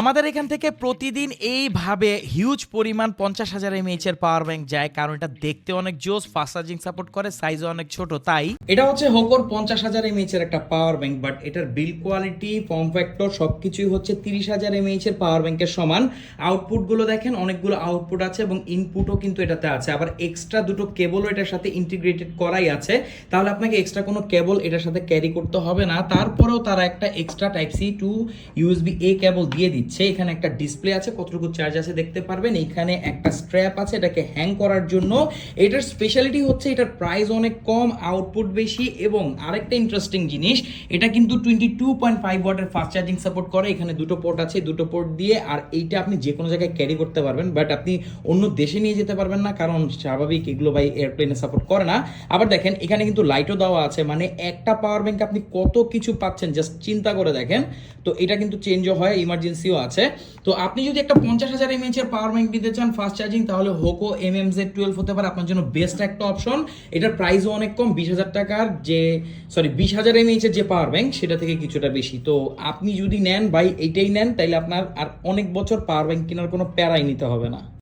আমাদের এখান থেকে প্রতিদিন এইভাবে হিউজ পরিমাণ পঞ্চাশ হাজার এমএইচ এর পাওয়ার ব্যাংক যায়, কারণ এটা দেখতে অনেক জোস ফাস্ট চার্জিং সাপোর্ট করে সাইজও অনেক ছোট, তাই এটা হচ্ছে হোকোর পঞ্চাশ হাজার এমএইচ এর একটা পাওয়ার ব্যাংক বাট এটার বিল কোয়ালিটি ফর্ম ফ্যাক্টর সবকিছুই হচ্ছে তিরিশ হাজার এমএইচ এর পাওয়ার ব্যাংকের সমান। আউটপুটগুলো দেখেন, অনেকগুলো আউটপুট আছে এবং ইনপুটও কিন্তু এটাতে আছে। আবার এক্সট্রা দুটো কেবলও এটার সাথে ইন্টিগ্রেটেড করাই আছে। তাহলে আপনাকে এক্সট্রা কোনো কেবল এটার সাথে ক্যারি করতে হবে না। তারপরেও তারা একটা extra type C to USB A cable দিয়ে দিচ্ছে। এখানে একটা ডিসপ্লে আছে, কতটুকু চার্জ আছে দেখতে পারবেন। এখানে একটা স্ট্র্যাপ আছে, এটাকে হ্যাং করার জন্য। এটার স্পেশালিটি হচ্ছে এটার প্রাইস অনেক কম আউটপুট বেশি এবং আরেকটা ইন্টারেস্টিং জিনিস, এটা কিন্তু টোয়েন্টি টু পয়েন্ট ফাইভ ওয়াটের ফাস্ট চার্জিং সাপোর্ট করে। এখানে দুটো পোর্ট আছে, দুটো পোর্ট দিয়ে, আর এইটা আপনি যে কোনো জায়গায় ক্যারি করতে পারবেন বাট আপনি অন্য দেশে নিয়ে যেতে পারবেন না, কারণ স্বাভাবিক এগুলো ভাই এয়ারপ্লেনে সাপোর্ট করে না। আবার দেখেন, এখানে কিন্তু লাইটও দেওয়া আছে মানে একটা পাওয়ার ব্যাংক আপনি কত কিছু পাচ্ছেন জাস্ট চিন্তা করে দেখেন। তো এটা কিন্তু চেঞ্জও হয় ইমার্জেন্সিও আছে। তো আপনি যদি একটা পঞ্চাশ হাজার এমএইচ এর পাওয়ার ব্যাংক দিতে চান ফাস্ট চার্জিং তাহলে Hoco M M Z twelve হতে পারে আপনার জন্য বেস্ট একটা অপশন এটার প্রাইসও অনেক কম, বিশ হাজার টাকার যে সরি বিশ হাজার এমএইচ এর যে পাওয়ার ব্যাংক সেটা থেকে কিছুটা বেশি। তো আপনি যদি নেন বাই এইটাই নেন, তাইলে আপনার আর অনেক বছর পাওয়ার ব্যাংক কেনার কোনো প্যারাই নিতে হবে না।